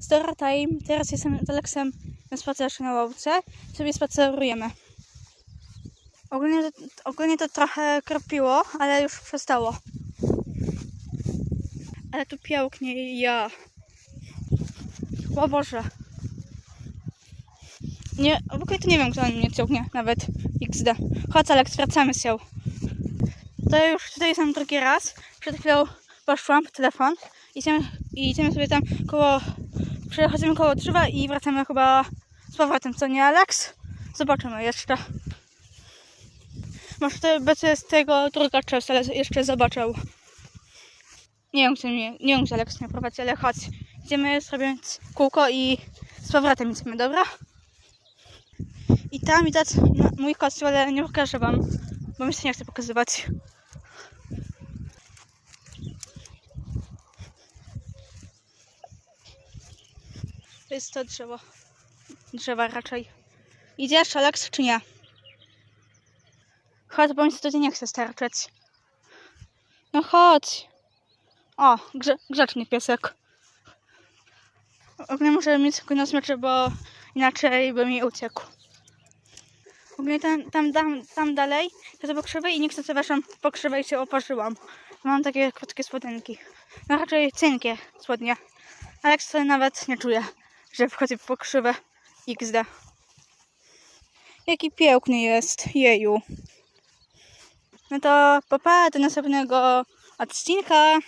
Story time. Teraz jestem z Aleksem na spacerze na ławce. Sobie spacerujemy. Ogólnie to, ogólnie to trochę kropiło, ale już przestało. Ale tu pięknie ja. O Boże. Nie, w ogóle to nie wiem, kto na mnie ciągnie nawet XD. Chodź Aleks, wracamy się. To już tutaj jestem drugi raz. Przed chwilą poszłam po telefon. Idziemy, i idziemy sobie tam koło... Przechodzimy koło drzewa i wracamy chyba z powrotem, co nie Aleks? Zobaczymy jeszcze. Może to będzie z tego druga część, ale jeszcze zobaczę. Nie wiem, czy mnie, nie wiem, czy Aleks mnie prowadzi, ale chodź. Idziemy zrobić kółko i z powrotem idziemy, dobra? I tam widać mój kościół, ale nie pokażę wam, bo mi się nie chce pokazywać. To jest to drzewo. Drzewa raczej. Idziesz, Aleks, czy nie? Chodź, bo mi się tutaj nie chce starczyć. No chodź. O, grze, grzeczny piesek. Ogólnie muszę mieć na smyczy, bo inaczej by mi uciekł. Ogólnie tam, tam, tam, tam dalej to jest pokrzywy i nie chcę pokrzywę i się oparzyłam. Mam takie krótkie spodenki. No raczej cienkie spodnie. Ale sobie nawet nie czuję, że wchodzi w pokrzywę XD. Jaki piękny jest, jeju. No to papa, do następnego odcinka.